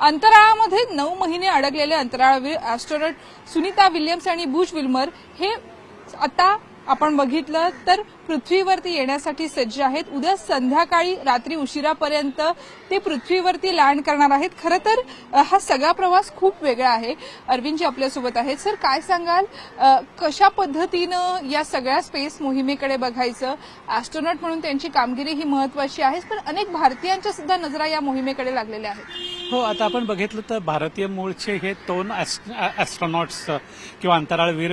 अंतराळामध्ये नऊ महिने अडकलेले अंतराळवीर ॲस्ट्रोनॉट सुनीता विल्यम्स आणि बुश विल्मर हे आता आपण बघितलं तर पृथ्वीवरती येण्यासाठी सज्ज आहेत. उद्या संध्याकाळी रात्री उशिरापर्यंत ते पृथ्वीवरती लँड करणार आहेत. खरं तर हा सगळा प्रवास खूप वेगळा आहे. अरविंदजी आपल्यासोबत आहेत. सर काय सांगाल? कशा पद्धतीनं या सगळ्या स्पेस मोहिमेकडे बघायचं? ॲस्ट्रोनॉट म्हणून त्यांची कामगिरी ही महत्वाची आहे पण अनेक भारतीयांच्या सुद्धा नजरा या मोहिमेकडे लागलेल्या आहेत. हो आता आपण बघितलं तर भारतीय मूळचे हे दोन ॲस्ट्रॉनॉट्स किंवा अंतराळवीर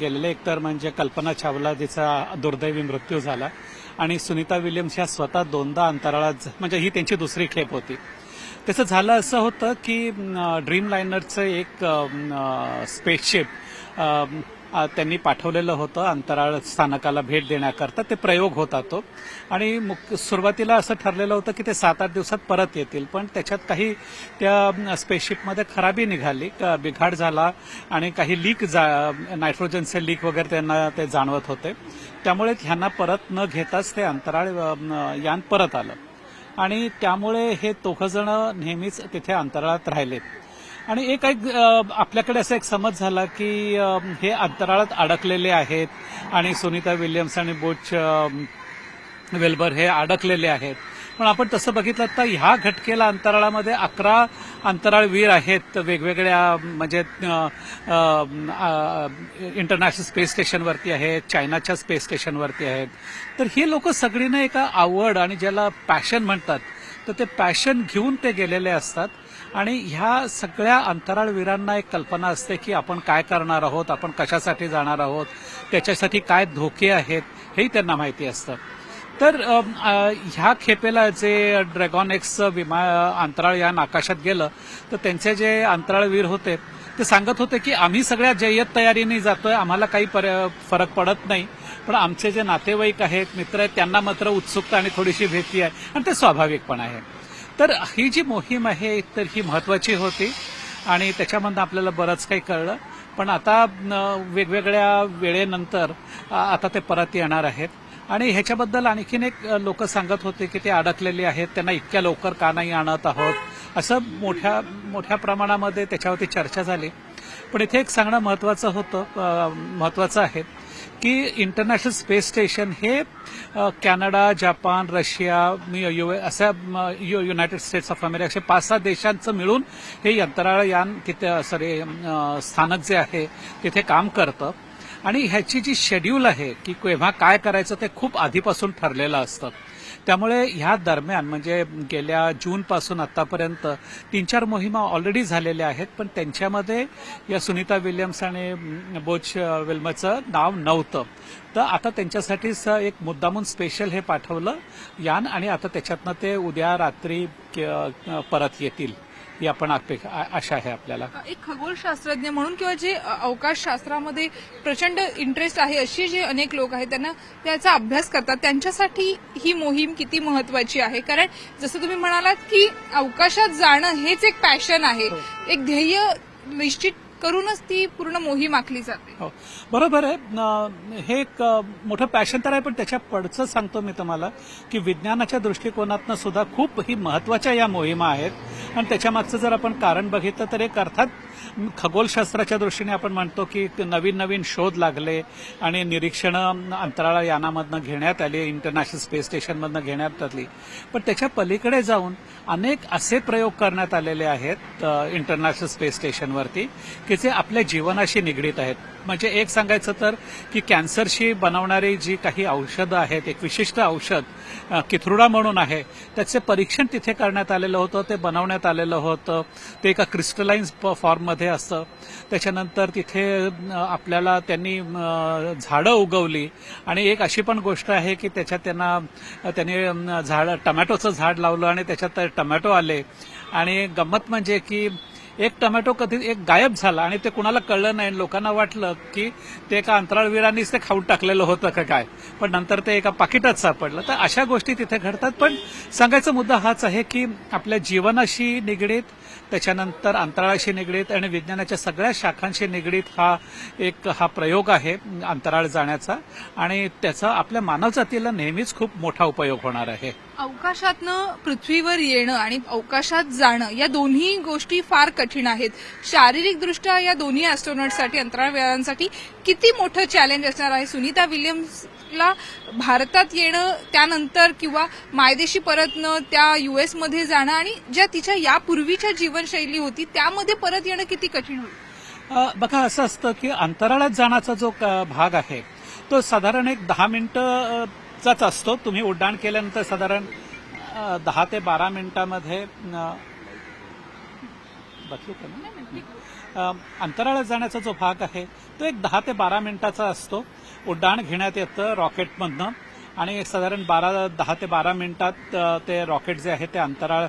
गेलेले. एकतर म्हणजे कल्पना चावला जिचा दुर्दैवी मृत्यू झाला. आणि सुनीता विल्यम्स ह्या स्वतः दोनदा अंतराळात म्हणजे ही त्यांची दुसरी खेप होती. त्याचं झालं असं होतं की ड्रीम लायनरचं एक स्पेसशिप त्यांनी पाठवलेलं होतं अंतराळ स्थानकाला भेट देण्याकरता. ते प्रयोग होता तो. आणि मुक- सुरुवातीला असं ठरलेलं होतं की ते सात आठ दिवसात परत येतील. पण त्याच्यात काही त्या स्पेसशिपमध्ये खराबी निघाली. बिघाड झाला आणि काही लीक जा नायट्रोजनचे लीक वगैरे त्यांना ते जाणवत होते. त्यामुळे ह्यांना परत न घेताच ते अंतराळ यान परत आलं. आणि त्यामुळे हे दोघंजणं नेहमीच तिथे अंतराळात राहिलेत. आणि एक एक आपल्याकडे असा एक समज झाला की हे अंतराळात अडकलेले आहेत आणि सुनीता विल्यम्स आणि बोच वेलबर वेल्बर हे अडकलेले आहेत. पण आपण तसं बघितलं तर ह्या घटकेला अंतराळामध्ये अकरा अंतराळवीर आहेत. वेगवेगळ्या म्हणजे इंटरनॅशनल स्पेस स्टेशनवरती आहेत चायनाच्या स्पेस स्टेशनवरती आहेत. तर ही लोक सगळीनं एका आवड आणि ज्याला पॅशन म्हणतात तर ते पॅशन घेऊन ते गेलेले असतात. आणि ह्या सगळ्या अंतराळवीरांना एक कल्पना असते की आपण काय करणार आहोत आपण कशासाठी जाणार आहोत त्याच्यासाठी काय धोके आहेत हेही त्यांना माहिती असतं. तर ह्या खेपेला जे ड्रॅगॉन एक्सचं विमा अंतराळ या आकाशात गेलं तर त्यांचे जे अंतराळवीर होते ते सांगत होते की आम्ही सगळ्या जय्यत तयारीने जातोय आम्हाला काही पर- फरक पडत नाही पण आमचे जे नातेवाईक आहेत मित्र आहेत त्यांना मात्र उत्सुकता आणि थोडीशी भीती आहे आणि ते स्वाभाविक पण आहे. तर ही जी मोहीम आहे तर ही महत्वाची होती. आणि त्याच्यामधनं आपल्याला बरंच काही कळलं. पण आता वेगवेगळ्या वेळेनंतर आता ते परत येणार आहेत. आणि ह्याच्याबद्दल आणखीन एक लोक सांगत होते की ते अडकलेले आहेत. त्यांना इतक्या लवकर का नाही आणत आहोत? असं मोठ्या मोठ्या प्रमाणामध्ये त्याच्यावरती चर्चा झाली. पण इथे एक सांगणं महत्वाचं होतं महत्वाचं आहे. की इंटरनॅशनल स्पेस स्टेशन हे कॅनडा जपान रशिया यु अशा U- United States of America असे पाच सहा देशांचं मिळून हे अंतराळ यान तिथे सॉरी स्थानक जे आहे तिथे काम करतं. आणि ह्याची जी शेड्यूल आहे की केव्हा काय करायचं ते खूप आधीपासून ठरलेलं असतं. त्यामुळे ह्या दरम्यान म्हणजे गेल्या जूनपासून आतापर्यंत तीन चार मोहिमा ऑलरेडी झालेल्या आहेत पण त्यांच्यामध्ये या सुनीता विल्यम्स आणि बोच विल्मचं नाव नव्हतं. तर आता त्यांच्यासाठीच एक मुद्दामून स्पेशल हे पाठवलं. यान आणि आता त्याच्यातनं ते उद्या रात्री परत येतील. ही आपण अपेक्षा आशा आहे आपल्याला. एक खगोलशास्त्रज्ञ म्हणून किंवा जे अ, अवकाशशास्त्रामध्ये प्रचंड इंटरेस्ट आहे अशी जे अनेक लोक आहेत त्यांना त्याचा अभ्यास करतात. त्यांच्यासाठी ही मोहीम किती महत्वाची आहे? कारण जसं तुम्ही म्हणालात की अवकाशात जाणं हेच एक पॅशन आहे. एक ध्येय निश्चित करूनच ती पूर्ण मोहीम आखली जाते. हो. बरोबर आहे. हे एक मोठं पॅशन तर आहे पण त्याच्या पडचं सांगतो मी तुम्हाला की विज्ञानाच्या दृष्टिकोनातनं सुद्धा खूप ही महत्त्वाच्या या मोहिमा आहेत. आणि त्याच्यामागचं जर आपण कारण बघितलं तर एक अर्थात खगोलशास्त्राच्या दृष्टीने आपण म्हणतो की नवीन नवीन शोध लागले आणि निरीक्षणं अंतराळ यानामधनं घेण्यात आली इंटरनॅशनल स्पेस स्टेशनमधनं घेण्यात आली. पण त्याच्या पलीकडे जाऊन अनेक असे प्रयोग करण्यात आलेले आहेत इंटरनॅशनल स्पेस स्टेशनवरती की जे आपल्या जीवनाशी निगडीत आहेत. म्हणजे एक सांगायचं तर की कॅन्सरशी बनवणारी जी काही औषधं आहेत एक विशिष्ट औषध किथरुडा म्हणून आहे त्याचे परीक्षण तिथे करण्यात आलेलं होतं ते बनवण्यात आलेलं होतं ते एका क्रिस्टलाइन फॉर्ममध्ये असतं. त्याच्यानंतर तिथे आपल्याला त्यांनी झाडं उगवली आणि एक अशी पण गोष्ट आहे की त्याच्यात त्यांना त्यांनी झाड टमॅटोचं झाड लावलं आणि त्याच्यात टमॅटो आले. आणि गंमत म्हणजे की एक टोमॅटो कधी एक गायब झाला आणि ते कुणाला कळलं नाही. लोकांना वाटलं की ते एका अंतराळवीरांनीच ते खाऊन टाकलेलं होतं का काय. पण नंतर ते एका पाकिटात सापडलं. तर अशा गोष्टी तिथे घडतात. पण सांगायचा मुद्दा हाच आहे की आपल्या जीवनाशी निगडीत त्याच्यानंतर अंतराळाशी निगडीत आणि विज्ञानाच्या सगळ्या शाखांशी निगडीत हा एक हा प्रयोग आहे अंतराळ जाण्याचा. आणि त्याचा आपल्या मानवजातीला नेहमीच खूप मोठा उपयोग होणार आहे. अवकाशातनं पृथ्वीवर येणं आणि अवकाशात जाणं या दोन्ही गोष्टी फार कठीण आहेत. शारीरिकदृष्ट्या या दोन्ही ॲस्ट्रॉनॉटसाठी अंतराळवीरांसाठी किती मोठं चॅलेंज असणार आहे? सुनीता विल्यम्सला भारतात येणं त्यानंतर किंवा मायदेशी परतणं त्या युएस एसमध्ये जाणं आणि ज्या तिच्या यापूर्वीच्या जीवनशैली होती त्यामध्ये परत येणं किती कठीण होईल? बघा असं असतं की अंतराळात जाण्याचा जो क- भाग आहे तो साधारण एक दहा मिनिटचाच असतो. तुम्ही उड्डाण केल्यानंतर साधारण दहा ते बारा मिनिटामध्ये बदलू का मी? अंतराळात जाण्याचा जो भाग आहे तो एक दहा ते बारा मिनिटाचा असतो. उड्डाण घेण्यात येतं रॉकेटमधनं आणि साधारण बारा दहा ते बारा मिनिटात ते रॉकेट जे आहे ते अंतराळ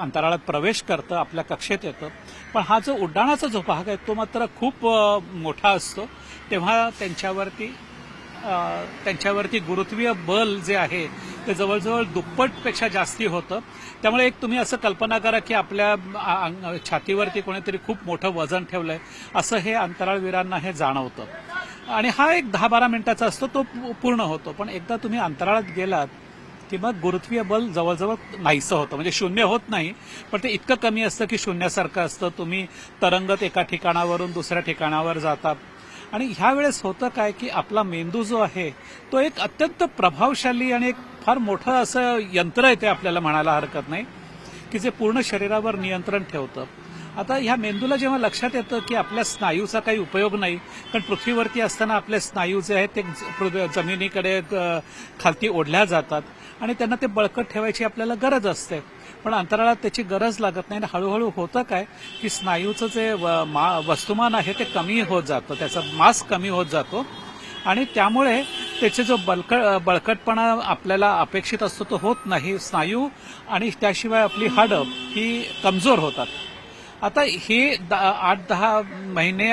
अंतराळात प्रवेश करतं आपल्या कक्षेत येतं. पण हा जो उड्डाणाचा जो भाग आहे तो मात्र खूप मोठा असतो. तेव्हा त्यांच्यावरती त्यांच्यावरती गुरुत्वीय बल जे आहे ते जवळजवळ दुप्पटपेक्षा जास्ती होतं. त्यामुळे एक तुम्ही असं कल्पना करा की आपल्या अंग- छातीवरती कोणीतरी खूप मोठं वजन ठेवलंय असं हे अंतराळवीरांना हे जाणवतं. आणि हा एक दहा बारा मिनिटाचा असतो तो पूर्ण होतो. पण एकदा तुम्ही अंतराळात गेलात की मग गुरुत्वीय बल जवळजवळ नाहीसं होतं. म्हणजे शून्य होत नाही पण ते इतकं कमी असतं की शून्यासारखं असतं. तुम्ही तरंगत एका ठिकाणावरून दुसऱ्या ठिकाणावर जाता आणि ह्या वेळेस होतं काय की आपला मेंदू जो आहे तो एक अत्यंत प्रभावशाली आणि एक फार मोठं असं यंत्र आहे ते आपल्याला म्हणायला हरकत नाही की जे पूर्ण शरीरावर नियंत्रण ठेवतं. आता ह्या मेंदूला जेव्हा लक्षात येतं की आपल्या स्नायूचा काही उपयोग नाही कारण पृथ्वीवरती असताना आपले स्नायू जे आहेत ते ज- जमिनीकडे खालती ओढल्या जातात आणि त्यांना ते बळकट ठेवायची आपल्याला गरज असते. पण अंतराळात त्याची गरज लागत नाही आणि हळूहळू होतं काय की स्नायूचं जे व- मा- वस्तुमान आहे ते कमी होत जातं त्याचा मास कमी होत जातो. आणि त्यामुळे त्याचे जो बळकट बळकटपणा आपल्याला अपेक्षित असतो तो होत नाही. स्नायू आणि त्याशिवाय आपली हाडं ही कमजोर होतात. आता हे द- आठ दहा महिने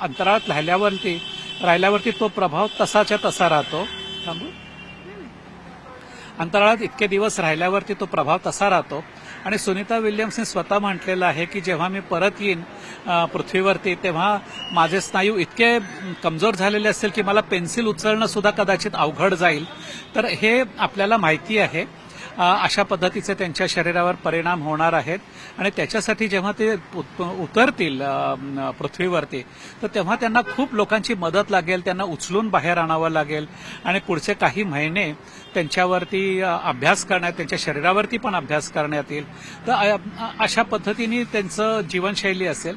अंतराळात राहिल्यावरती राहिल्यावरती तो प्रभाव तसाच्या तसा राहतो. थांबू. अंतराळात इतके दिवस राहिल्यावरती तो प्रभाव तसा राहतो. आणि सुनीता विल्यम्सने स्वतः म्हटलेलं आहे की जेव्हा मी परत येईन पृथ्वीवरती तेव्हा माझे स्नायू इतके कमजोर झालेले असतील की मला पेन्सिल उचलणं सुद्धा कदाचित अवघड जाईल. तर हे आपल्याला माहिती आहे. अशा पद्धतीचे त्यांच्या शरीरावर परिणाम होणार आहेत. आणि त्याच्यासाठी जेव्हा ते उत- उतरतील पृथ्वीवरती तर तेव्हा त्यांना खूप लोकांची मदत लागेल त्यांना उचलून बाहेर आणावं लागेल. आणि पुढचे काही महिने त्यांच्यावरती अभ्यास करण्यात त्यांच्या शरीरावरती पण अभ्यास करण्यात येईल. तर अशा पद्धतीने त्यांचं जीवनशैली असेल.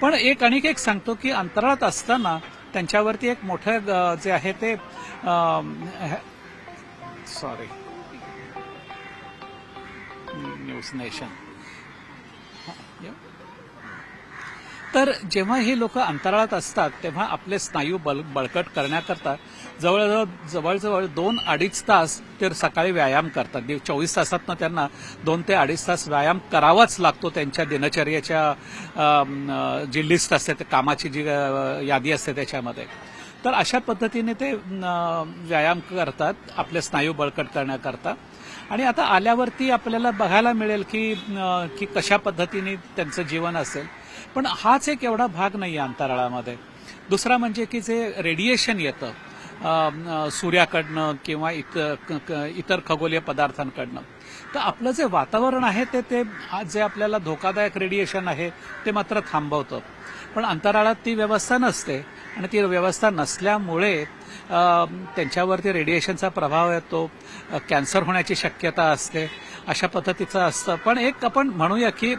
पण एक आणखी एक सांगतो की अंतराळात असताना त्यांच्यावरती एक मोठं जे आहे ते सॉरी न्यूज तर जेव्हा हे लोक अंतराळात असतात तेव्हा आपले स्नायू बल बळकट करण्याकरता जवळजवळ जवळजवळ दोन अडीच तास ते सकाळी व्यायाम करतात. चोवीस तासातनं त्यांना दोन ते अडीच तास व्यायाम करावाच लागतो त्यांच्या दिनचर्येच्या जी लिस्ट असते ते कामाची जी यादी असते त्याच्यामध्ये. तर अशा पद्धतीने ते व्यायाम करतात आपले स्नायू बळकट करण्याकरता. आणि आता आल्यावरती आपल्याला बघायला मिळेल की की कशा पद्धतीने त्यांचं जीवन असेल. पण हाच एक एवढा भाग नाही आहे अंतराळामध्ये. दुसरा म्हणजे की जे रेडिएशन येतं सूर्याकडनं किंवा इतर क- इतर खगोलीय पदार्थांकडनं. तर आपलं जे वातावरण आहे ते ते जे आपल्याला धोकादायक रेडिएशन आहे ते मात्र थांबवतं. पण अंतराळात ती व्यवस्था नसते. आणि ती व्यवस्था नसल्यामुळे त्यांच्यावरती रेडिएशनचा प्रभाव येतो. कॅन्सर होण्याची शक्यता असते. अशा पद्धतीचं असतं. पण एक आपण म्हणूया की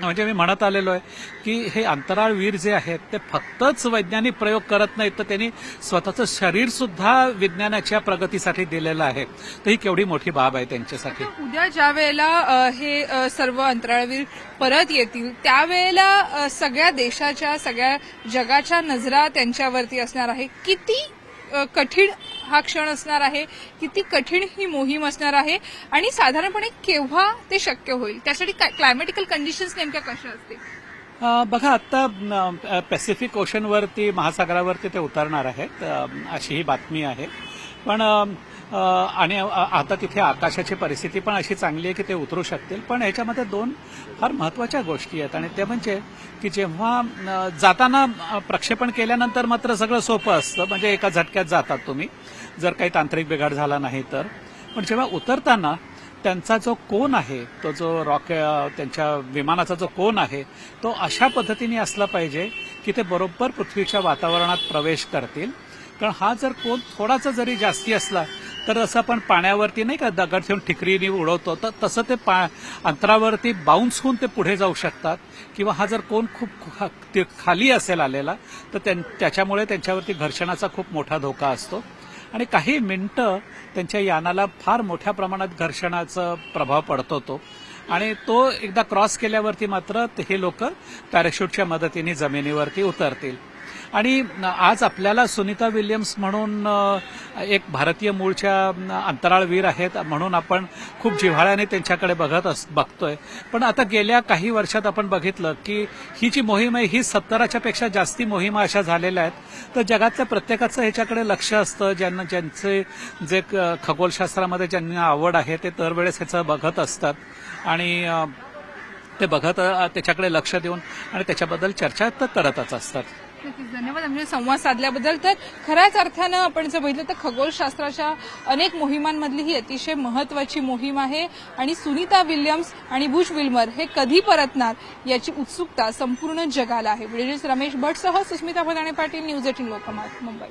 म्हणजे मी म्हणत आलेलो आहे की हे अंतराळवीर जे आहेत ते फक्तच वैज्ञानिक प्रयोग करत नाहीत तर त्यांनी स्वतःचं शरीर सुद्धा विज्ञानाच्या प्रगतीसाठी दिलेलं आहे. तर ही केवढी मोठी बाब आहे त्यांच्यासाठी. उद्या ज्या वेळेला हे सर्व अंतराळवीर परत येतील त्यावेळेला सगळ्या देशाच्या सगळ्या जगाच्या नजरा त्यांच्यावरती असणार आहे. किती कठीण हा क्षण असणार आहे किती कठीण ही मोहीम असणार आहे आणि साधारणपणे केव्हा ते शक्य होईल? त्यासाठी क्लायमॅटिकल कंडिशन्स नेमक्या कशा असतील? बघा आत्ता पॅसिफिक ओशनवरती महासागरावरती ते उतरणार आहेत अशी ही बातमी आहे. पण आणि आता तिथे आकाशाची परिस्थिती पण अशी चांगली आहे की ते उतरू शकतील. पण ह्याच्यामध्ये दोन फार महत्त्वाच्या गोष्टी आहेत. आणि ते म्हणजे की जेव्हा जाताना प्रक्षेपण केल्यानंतर मात्र सगळं सोपं असतं. म्हणजे एका झटक्यात जातात तुम्ही. जर काही तांत्रिक बिघाड झाला नाही तर. पण जेव्हा उतरताना त्यांचा जो कोण आहे तो जो रॉके त्यांच्या विमानाचा जो कोन आहे तो अशा पद्धतीने असला पाहिजे की ते बरोबर पृथ्वीच्या वातावरणात प्रवेश करतील. कारण हा जर कोण थोडासा जरी जास्ती असला तर असं आपण पाण्यावरती नाही का दगड ठेवून ठिकरीने उडवतो. तर तसं ते पा अंतरावरती बाउन्स होऊन ते पुढे जाऊ शकतात. किंवा हा जर कोण खूप खा- खाली असेल आलेला तर त्यां- त्याच्यामुळे त्यांच्यावरती घर्षणाचा खूप मोठा धोका असतो. आणि काही मिनटं त्यांच्या यानाला फार मोठ्या प्रमाणात घर्षणाचा प्रभाव पडतो तो. आणि तो एकदा क्रॉस केल्यावरती मात्र ते- हे लोक पॅराशूटच्या मदतीने जमिनीवरती उतरतील. आणि आज आपल्याला सुनीता विल्यम्स म्हणून एक भारतीय मूळच्या अंतराळवीर आहेत म्हणून आपण खूप जिव्हाळ्याने त्यांच्याकडे बघत अस बघतोय. पण आता गेल्या काही वर्षात आपण बघितलं की ही जी मोहीम आहे ही सत्तराच्या पेक्षा जास्ती मोहिमा अशा झालेल्या आहेत. तर जगातल्या प्रत्येकाचं ह्याच्याकडे लक्ष असतं. ज्यांना ज्यांचे जे क- खगोलशास्त्रामध्ये ज्यांना आवड आहे ते दरवेळेस ह्याचं बघत असतात. आणि ते बघत त्याच्याकडे लक्ष देऊन आणि त्याच्याबद्दल चर्चा तर करतच असतात. नक्कीच धन्यवाद. आमचे संवाद साधल्याबद्दल तर खऱ्याच अर्थानं आपण जर बघितलं तर खगोलशास्त्राच्या अनेक मोहिमांमधली ही अतिशय महत्वाची मोहीम आहे आणि सुनीता विल्यम्स आणि बुश विल्मर हे कधी परतणार याची उत्सुकता संपूर्ण जगाला आहे. व्हिडिओ रमेश भटसह सुस्मिता भदाणे पाटील न्यूज एटीन लोकमत मुंबई.